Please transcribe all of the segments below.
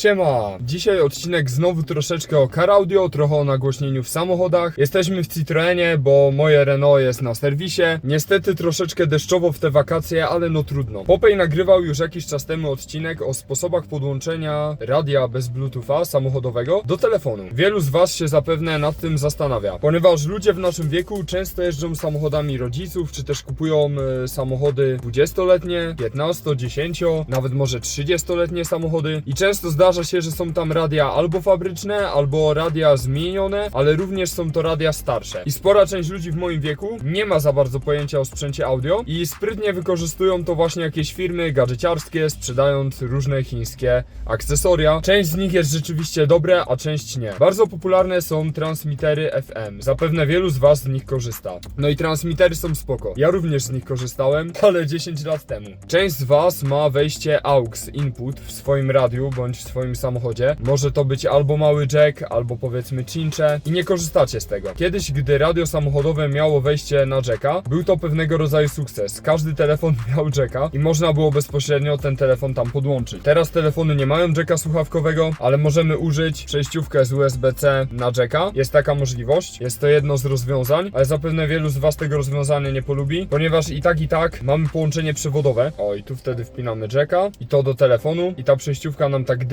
Siema! Dzisiaj odcinek znowu troszeczkę o car audio, trochę o nagłośnieniu w samochodach. Jesteśmy w Citroenie, bo moje Renault jest na serwisie. Niestety troszeczkę deszczowo w te wakacje, ale no trudno. Popej nagrywał już jakiś czas temu odcinek o sposobach podłączenia radia bez Bluetootha samochodowego do telefonu. Wielu z Was się zapewne nad tym zastanawia, ponieważ ludzie w naszym wieku często jeżdżą samochodami rodziców, czy też kupują e, samochody 20-letnie, 15, 10, nawet może 30-letnie samochody i często zdarza się, że są tam radia albo fabryczne, albo radia zmienione, ale również są to radia starsze. I spora część ludzi w moim wieku nie ma za bardzo pojęcia o sprzęcie audio i sprytnie wykorzystują to właśnie jakieś firmy gadżeciarskie, sprzedając różne chińskie akcesoria. Część z nich jest rzeczywiście dobre, a część nie. Bardzo popularne są transmitery FM. Zapewne wielu z Was z nich korzysta. No i transmitery są spoko. Ja również z nich korzystałem, ale 10 lat temu. Część z Was ma wejście AUX input w swoim radiu bądź w swoim samochodzie. Może to być albo mały jack, albo powiedzmy cincze i nie korzystacie z tego. Kiedyś, gdy radio samochodowe miało wejście na jacka, był to pewnego rodzaju sukces. Każdy telefon miał jacka i można było bezpośrednio ten telefon tam podłączyć. Teraz telefony nie mają jacka słuchawkowego, ale możemy użyć przejściówkę z USB-C na jacka. Jest taka możliwość. Jest to jedno z rozwiązań, ale zapewne wielu z Was tego rozwiązania nie polubi, ponieważ i tak i tak mamy połączenie przewodowe. O, i tu wtedy wpinamy jacka i to do telefonu i ta przejściówka nam tak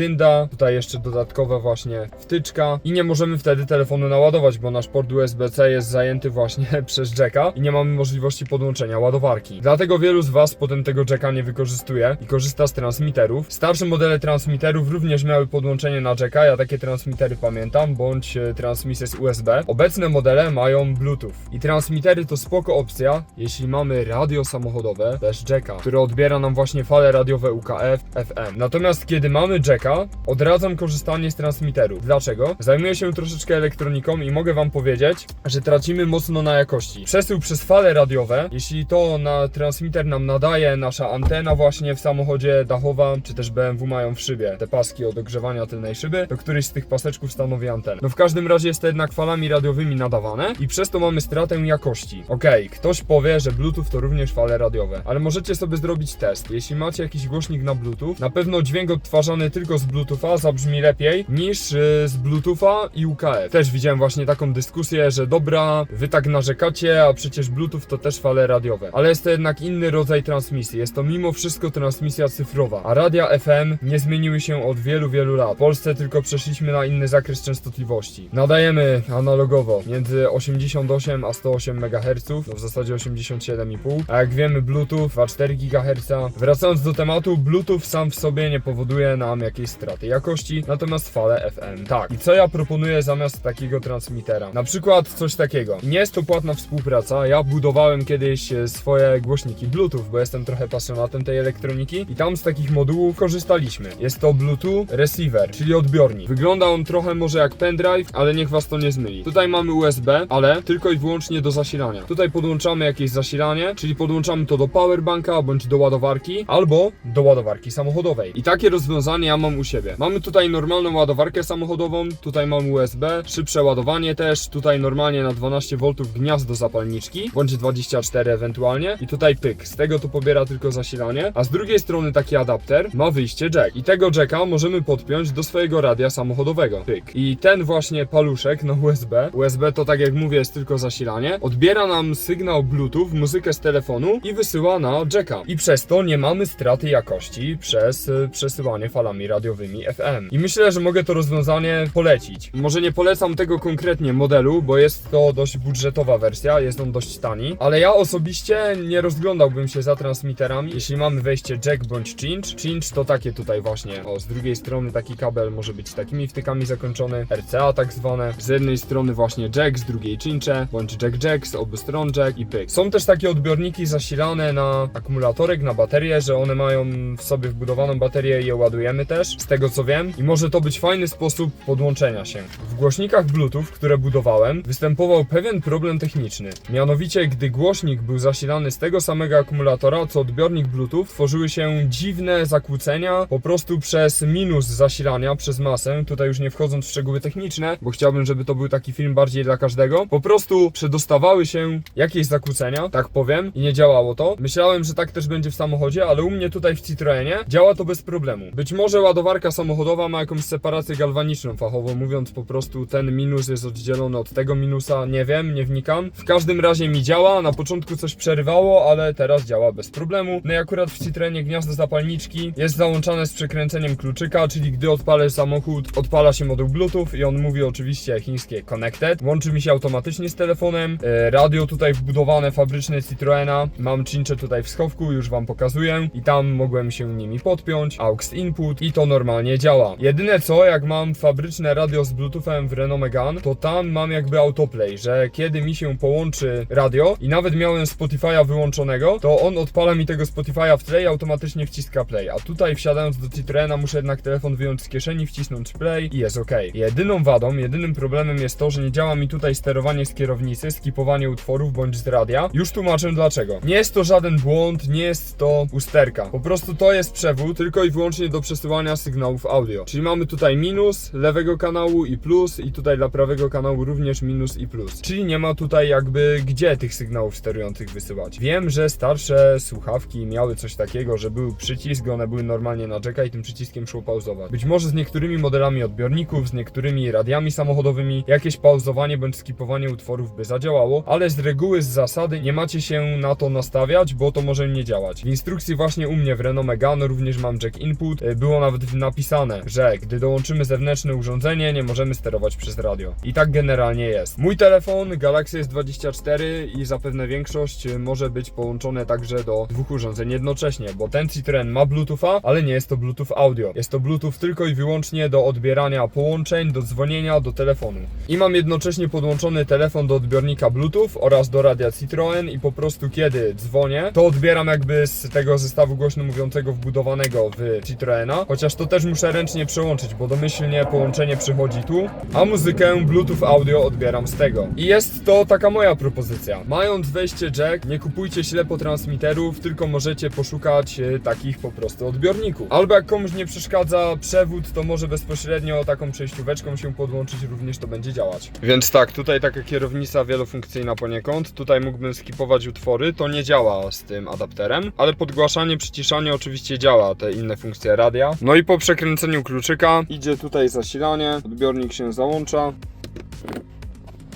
Tutaj jeszcze dodatkowa właśnie wtyczka i nie możemy wtedy telefonu naładować, bo nasz port USB-C jest zajęty właśnie przez jacka i nie mamy możliwości podłączenia ładowarki. Dlatego wielu z Was potem tego jacka nie wykorzystuje i korzysta z transmiterów. Starsze modele transmiterów również miały podłączenie na jacka, ja takie transmitery pamiętam, bądź e, transmisję z USB. Obecne modele mają Bluetooth i transmitery to spoko opcja, jeśli mamy radio samochodowe bez jacka, które odbiera nam właśnie fale radiowe UKF, FM. Natomiast kiedy mamy jacka, odradzam korzystanie z transmiterów. Dlaczego? Zajmuję się troszeczkę elektroniką i mogę Wam powiedzieć, że tracimy mocno na jakości. Przesył przez fale radiowe, jeśli to na transmiter nam nadaje nasza antena właśnie w samochodzie dachowa, czy też BMW mają w szybie te paski od ogrzewania tylnej szyby, to któryś z tych paseczków stanowi antenę. No w każdym razie jest to jednak falami radiowymi nadawane i przez to mamy stratę jakości. Okej, ktoś powie, że Bluetooth to również fale radiowe, ale możecie sobie zrobić test. Jeśli macie jakiś głośnik na Bluetooth, na pewno dźwięk odtwarzany tylko z Bluetootha zabrzmi lepiej niż yy, z Bluetootha i UKF. Też widziałem właśnie taką dyskusję, że dobra, wy tak narzekacie, a przecież Bluetooth to też fale radiowe. Ale jest to jednak inny rodzaj transmisji. Jest to mimo wszystko transmisja cyfrowa, a radia FM nie zmieniły się od wielu, wielu lat. W Polsce tylko przeszliśmy na inny zakres częstotliwości. Nadajemy analogowo między 88 a 108 MHz, no w zasadzie 87,5. A jak wiemy Bluetooth 2,4 GHz. Wracając do tematu, Bluetooth sam w sobie nie powoduje nam jakiejś straty jakości, natomiast fale FM tak. I co ja proponuję zamiast takiego transmitera? Na przykład coś takiego. Nie jest to płatna współpraca. Ja budowałem kiedyś e, swoje głośniki Bluetooth, bo jestem trochę pasjonatem tej elektroniki i tam z takich modułów korzystaliśmy. Jest to Bluetooth Receiver, czyli odbiornik. Wygląda on trochę może jak pendrive, ale niech was to nie zmyli. Tutaj mamy USB, ale tylko i wyłącznie do zasilania. Tutaj podłączamy jakieś zasilanie, czyli podłączamy to do powerbanka bądź do ładowarki, albo do ładowarki samochodowej. I takie rozwiązanie ja mam u siebie. Mamy tutaj normalną ładowarkę samochodową, tutaj mam USB, szybsze ładowanie też, tutaj normalnie na 12V gniazdo zapalniczki, bądź 24 ewentualnie i tutaj pyk. Z tego to pobiera tylko zasilanie, a z drugiej strony taki adapter ma wyjście jack. I tego jacka możemy podpiąć do swojego radia samochodowego. Pyk. I ten właśnie paluszek na USB, USB to tak jak mówię jest tylko zasilanie, odbiera nam sygnał Bluetooth, muzykę z telefonu i wysyła na jacka. I przez to nie mamy straty jakości przez y, przesyłanie falami radiowymi FM. I myślę, że mogę to rozwiązanie polecić. Może nie polecam tego konkretnie modelu, bo jest to dość budżetowa wersja, jest on dość tani, ale ja osobiście nie rozglądałbym się za transmiterami, jeśli mamy wejście jack bądź cinch. Cinch to takie tutaj właśnie, o z drugiej strony taki kabel może być takimi wtykami zakończony, RCA tak zwane, z jednej strony właśnie jack, z drugiej cincze, bądź jack jack, z obu stron jack i pyk. Są też takie odbiorniki zasilane na akumulatorek, na baterię, że one mają w sobie wbudowaną baterię i je ładujemy też, tego co wiem i może to być fajny sposób podłączenia się. W głośnikach Bluetooth, które budowałem, występował pewien problem techniczny. Mianowicie, gdy głośnik był zasilany z tego samego akumulatora, co odbiornik Bluetooth, tworzyły się dziwne zakłócenia po prostu przez minus zasilania, przez masę. Tutaj już nie wchodząc w szczegóły techniczne, bo chciałbym, żeby to był taki film bardziej dla każdego. Po prostu przedostawały się jakieś zakłócenia, tak powiem, i nie działało to. Myślałem, że tak też będzie w samochodzie, ale u mnie tutaj w Citroenie działa to bez problemu. Być może ładowarka ładowarka samochodowa ma jakąś separację galwaniczną, fachowo mówiąc po prostu ten minus jest oddzielony od tego minusa, nie wiem, nie wnikam. W każdym razie mi działa, na początku coś przerywało, ale teraz działa bez problemu. No i akurat w Citroenie gniazdo zapalniczki jest załączane z przekręceniem kluczyka, czyli gdy odpalę samochód, odpala się moduł Bluetooth i on mówi oczywiście chińskie connected. Łączy mi się automatycznie z telefonem. E, radio tutaj wbudowane fabryczne Citroena. Mam czyncze tutaj w schowku, już wam pokazuję. I tam mogłem się nimi podpiąć. AUX input i to normalnie działa. Jedyne co, jak mam fabryczne radio z Bluetoothem w Renault Megane, to tam mam jakby autoplay, że kiedy mi się połączy radio i nawet miałem Spotify'a wyłączonego, to on odpala mi tego Spotify'a w tle i automatycznie wciska play. A tutaj wsiadając do Citroena muszę jednak telefon wyjąć z kieszeni, wcisnąć play i jest ok. Jedyną wadą, jedynym problemem jest to, że nie działa mi tutaj sterowanie z kierownicy, skipowanie utworów bądź z radia. Już tłumaczę dlaczego. Nie jest to żaden błąd, nie jest to usterka. Po prostu to jest przewód tylko i wyłącznie do przesyłania sygnałów audio. Czyli mamy tutaj minus lewego kanału i plus i tutaj dla prawego kanału również minus i plus. Czyli nie ma tutaj jakby gdzie tych sygnałów sterujących wysyłać. Wiem, że starsze słuchawki miały coś takiego, że był przycisk, one były normalnie na jacka i tym przyciskiem szło pauzować. Być może z niektórymi modelami odbiorników, z niektórymi radiami samochodowymi jakieś pauzowanie bądź skipowanie utworów by zadziałało, ale z reguły, z zasady nie macie się na to nastawiać, bo to może nie działać. W instrukcji właśnie u mnie w Renault Megane również mam jack input, y, było nawet napisane, że gdy dołączymy zewnętrzne urządzenie, nie możemy sterować przez radio. I tak generalnie jest. Mój telefon Galaxy S24 i zapewne większość y, może być połączone także do dwóch urządzeń jednocześnie, bo ten Citroen ma Bluetootha, ale nie jest to Bluetooth audio. Jest to Bluetooth tylko i wyłącznie do odbierania połączeń, do dzwonienia, do telefonu. I mam jednocześnie podłączony telefon do odbiornika Bluetooth oraz do radia Citroen i po prostu kiedy dzwonię, to odbieram jakby z tego zestawu głośno mówiącego wbudowanego w Citroena, chociaż to też muszę ręcznie przełączyć, bo domyślnie połączenie przychodzi tu, a muzykę Bluetooth audio odbieram z tego. I jest to taka moja propozycja. Mając wejście jack, nie kupujcie ślepo transmiterów, tylko możecie poszukać e, takich po prostu odbiorników. Albo jak komuś nie przeszkadza przewód, to może bezpośrednio taką przejścióweczką się podłączyć, również to będzie działać. Więc tak, tutaj taka kierownica wielofunkcyjna poniekąd, tutaj mógłbym skipować utwory, to nie działa z tym adapterem, ale podgłaszanie, przyciszanie oczywiście działa, te inne funkcje radia. No i po przekręceniu kluczyka idzie tutaj zasilanie, odbiornik się załącza.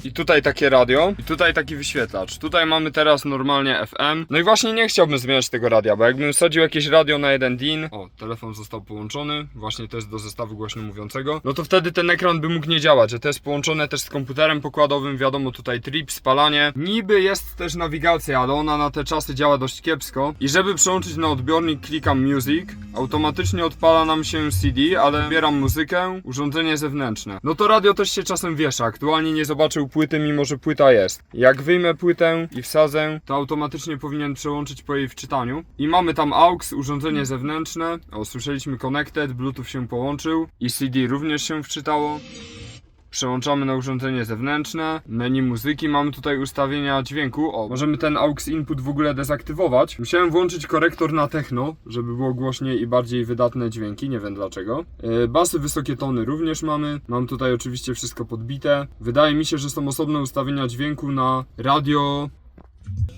I tutaj takie radio, i tutaj taki wyświetlacz. Tutaj mamy teraz normalnie FM. No i właśnie nie chciałbym zmieniać tego radia, bo jakbym wsadził jakieś radio na jeden DIN, o, telefon został połączony, właśnie to jest do zestawu głośno mówiącego, no to wtedy ten ekran by mógł nie działać, że to jest połączone też z komputerem pokładowym, wiadomo tutaj trip, spalanie. Niby jest też nawigacja, ale ona na te czasy działa dość kiepsko. I żeby przełączyć na odbiornik, klikam Music, automatycznie odpala nam się CD, ale wybieram muzykę, urządzenie zewnętrzne. No to radio też się czasem wiesza, aktualnie nie zobaczył płyty, mimo że płyta jest. Jak wyjmę płytę i wsadzę, to automatycznie powinien przełączyć po jej wczytaniu. I mamy tam AUX, urządzenie zewnętrzne. O, słyszeliśmy Connected, Bluetooth się połączył i CD również się wczytało. Przełączamy na urządzenie zewnętrzne, menu muzyki, mamy tutaj ustawienia dźwięku. O, możemy ten AUX input w ogóle dezaktywować. Musiałem włączyć korektor na techno, żeby było głośniej i bardziej wydatne dźwięki, nie wiem dlaczego. Yy, basy, wysokie tony również mamy. Mam tutaj oczywiście wszystko podbite. Wydaje mi się, że są osobne ustawienia dźwięku na radio.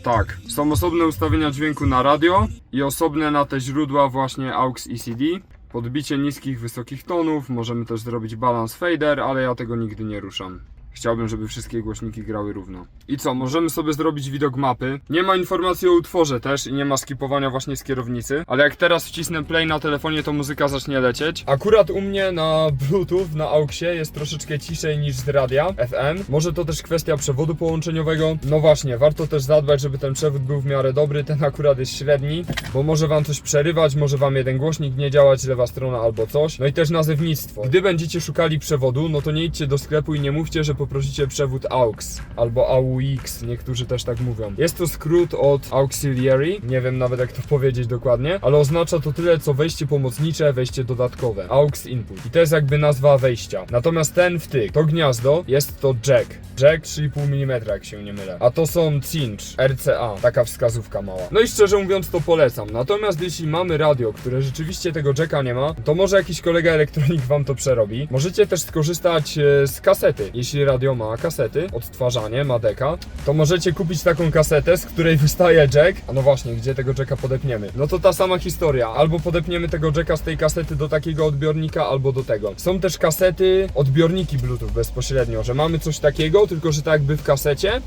Tak, są osobne ustawienia dźwięku na radio i osobne na te źródła właśnie AUX i CD. Podbicie niskich, wysokich tonów, możemy też zrobić balans fader, ale ja tego nigdy nie ruszam. Chciałbym, żeby wszystkie głośniki grały równo. I co, możemy sobie zrobić widok mapy. Nie ma informacji o utworze też i nie ma skipowania właśnie z kierownicy, ale jak teraz wcisnę play na telefonie, to muzyka zacznie lecieć. Akurat u mnie na Bluetooth, na AUXie jest troszeczkę ciszej niż z radia FM. Może to też kwestia przewodu połączeniowego. No właśnie, warto też zadbać, żeby ten przewód był w miarę dobry. Ten akurat jest średni, bo może wam coś przerywać, może wam jeden głośnik nie działać, lewa strona albo coś. No i też nazewnictwo. Gdy będziecie szukali przewodu, no to nie idźcie do sklepu i nie mówcie, że poprosicie przewód AUX albo AUX, niektórzy też tak mówią. Jest to skrót od auxiliary, nie wiem nawet jak to powiedzieć dokładnie, ale oznacza to tyle co wejście pomocnicze, wejście dodatkowe. AUX input. I to jest jakby nazwa wejścia. Natomiast ten wtyk, to gniazdo, jest to jack. Jack 3,5 mm, jak się nie mylę. A to są cinch, RCA, taka wskazówka mała. No i szczerze mówiąc to polecam. Natomiast jeśli mamy radio, które rzeczywiście tego jacka nie ma, to może jakiś kolega elektronik wam to przerobi. Możecie też skorzystać e, z kasety, jeśli radio ma kasety, odtwarzanie, ma deka, to możecie kupić taką kasetę, z której wystaje jack. A no właśnie, gdzie tego jacka podepniemy? No to ta sama historia. Albo podepniemy tego jacka z tej kasety do takiego odbiornika, albo do tego. Są też kasety, odbiorniki Bluetooth bezpośrednio, że mamy coś takiego, tylko że tak jakby w kasecie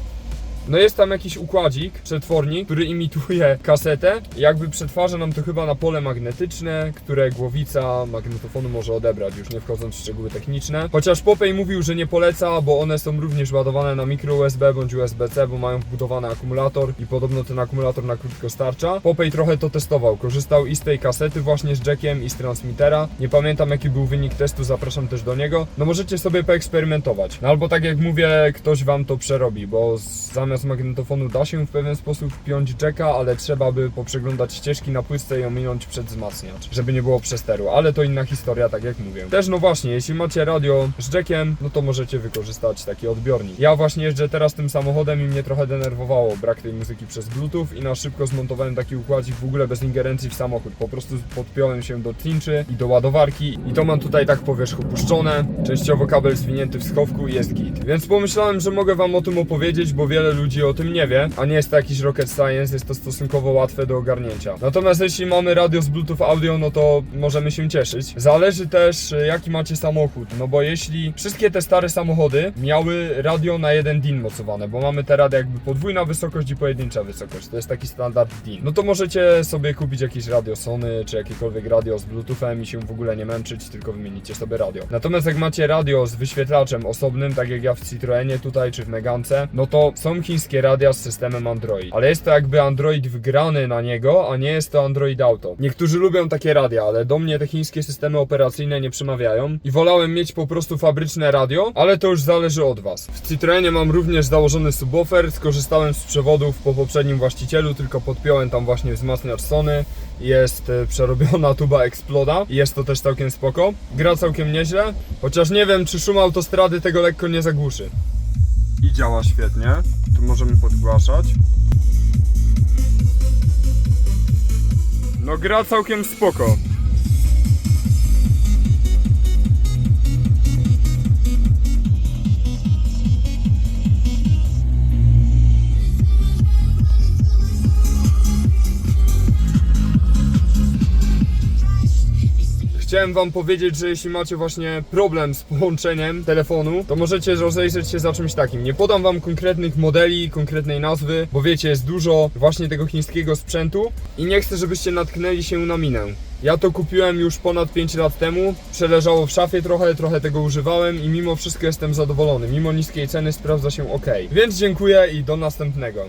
no jest tam jakiś układzik, przetwornik, który imituje kasetę. Jakby przetwarza nam to chyba na pole magnetyczne, które głowica magnetofonu może odebrać, już nie wchodząc w szczegóły techniczne. Chociaż Popej mówił, że nie poleca, bo one są również ładowane na mikro USB bądź USB-C, bo mają wbudowany akumulator i podobno ten akumulator na krótko starcza. Popej trochę to testował, korzystał i z tej kasety właśnie z jackiem i z transmitera. Nie pamiętam jaki był wynik testu, zapraszam też do niego. No możecie sobie poeksperymentować. No albo tak jak mówię, ktoś wam to przerobi, bo z- zamiast magnetofonu da się w pewien sposób wpiąć jacka, ale trzeba by poprzeglądać ścieżki na płytce i ominąć przed wzmacniacz, żeby nie było przesteru, ale to inna historia, tak jak mówię. Też no właśnie, jeśli macie radio z jackiem, no to możecie wykorzystać taki odbiornik. Ja właśnie jeżdżę teraz tym samochodem i mnie trochę denerwowało brak tej muzyki przez bluetooth i na szybko zmontowałem taki układzik w ogóle bez ingerencji w samochód. Po prostu podpiąłem się do clinczy i do ładowarki i to mam tutaj tak po wierzchu puszczone, częściowo kabel zwinięty w schowku i jest git. Więc pomyślałem, że mogę wam o tym opowiedzieć, bo wiele ludzi o tym nie wie, a nie jest to jakiś rocket science, jest to stosunkowo łatwe do ogarnięcia. Natomiast jeśli mamy radio z Bluetooth audio, no to możemy się cieszyć. Zależy też e, jaki macie samochód, no bo jeśli wszystkie te stare samochody miały radio na jeden DIN mocowane, bo mamy teraz jakby podwójna wysokość i pojedyncza wysokość, to jest taki standard DIN, no to możecie sobie kupić jakieś radio Sony, czy jakiekolwiek radio z Bluetoothem i się w ogóle nie męczyć, tylko wymienicie sobie radio. Natomiast jak macie radio z wyświetlaczem osobnym, tak jak ja w Citroenie tutaj, czy w Megance, no to są chińskie radia z systemem Android, ale jest to jakby Android wgrany na niego, a nie jest to Android Auto. Niektórzy lubią takie radia, ale do mnie te chińskie systemy operacyjne nie przemawiają i wolałem mieć po prostu fabryczne radio, ale to już zależy od Was. W Citroenie mam również założony subwoofer, skorzystałem z przewodów po poprzednim właścicielu, tylko podpiąłem tam właśnie wzmacniacz Sony, jest e, przerobiona tuba Exploda i jest to też całkiem spoko. Gra całkiem nieźle, chociaż nie wiem czy szum autostrady tego lekko nie zagłuszy. Działa świetnie, tu możemy podgłaszać. No gra całkiem spoko. Chciałem wam powiedzieć, że jeśli macie właśnie problem z połączeniem telefonu, to możecie rozejrzeć się za czymś takim. Nie podam wam konkretnych modeli, konkretnej nazwy, bo wiecie, jest dużo właśnie tego chińskiego sprzętu i nie chcę, żebyście natknęli się na minę. Ja to kupiłem już ponad 5 lat temu, przeleżało w szafie trochę, trochę tego używałem i mimo wszystko jestem zadowolony. Mimo niskiej ceny sprawdza się ok. Więc dziękuję i do następnego.